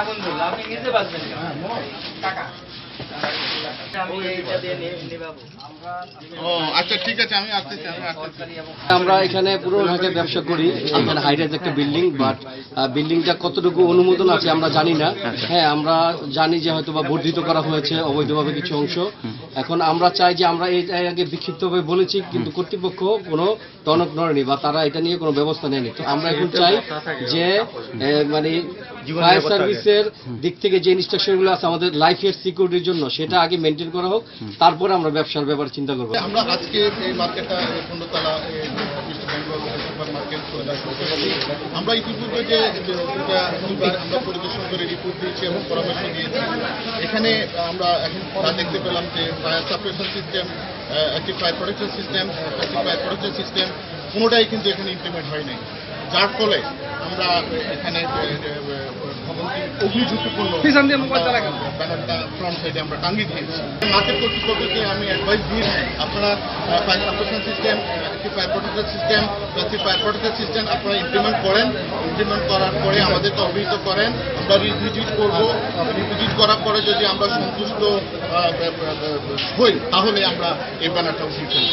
আগুন ধরলো। আপনি নিজে বাঁচবেন টাকা। আমি এইটা দিয়ে নিয়ে নিবাবো। ও আচ্ছা ঠিক আছে আমি আসতেছি আমি আসতেছি। আমরা এখানে পুরো ঢাকায় ব্যবসা করি। এখানে হাইরাইজ একটা বিল্ডিং বাট বিল্ডিংটা কতটুকু অনুমোদন আছে আমরা জানি না। হ্যাঁ আমরা জানি যে হয়তো বা বর্ধিত করা হয়েছে অবৈধভাবে কিছু অংশ। এখন আমরা চাই যে আমরা এই আগে বিক্ষিপ্তভাবে বলেছি কিন্তু কর্তৃপক্ষ কোনো টনক নড়েনি বা তারা এটা নিয়ে কোনো ব্যবস্থা নেয়নি। তো আমরা এখন চাই যে মানে ফায়ার সার্ভিসের দিক থেকে যে ইনস্ট্রাকশনগুলো আছে আমাদের লাইফের সিকিউরিটির জন্য সেটা আগে মেনটেন করা হোক তারপরে আমরা ব্যবসার ব্যাপারে চিন্তা করব। আমরা আজকে এই মার্কেটটা আমরা ইতিপূর্বে যে আমরা পরিদর্শন করে রিপোর্ট দিয়েছি এবং পরামর্শ দিয়েছি। এখানে আমরা এখন তা দেখতে পেলাম যে ফায়ার সাপ্রেশন সিস্টেম একটি ফায়ার প্রোটেকশন সিস্টেম একটি ফায়ার প্রোটেকশন সিস্টেম কোনোটাই কিন্তু এখানে ইমপ্লিমেন্ট হয় নাই। যার ফলে আমরা এখানে অগ্নিঝুঁকিপূর্ণ ব্যানারটা ফ্রন্ট সাইডে আমরা টাঙ্গিয়ে দিয়েছি। মার্কেট কর্তৃপক্ষকে আমি অ্যাডভাইস দিই আপনারা ফায়ার সাপ্রেশন সিস্টেম একটি ফায়ার প্রোটেকশন সিস্টেম একটি ফায়ার প্রোটেকশন সিস্টেম আপনারা ইমপ্লিমেন্ট করেন। ইমপ্লিমেন্ট করার পরে আমাদেরকে অবহিত করেন। আমরা রিভিজিট করব। রিভিজিট করার পরে যদি আমরা সন্তুষ্ট হই, তাহলে আমরা এই ব্যানারটা উঠিয়ে ফেলব।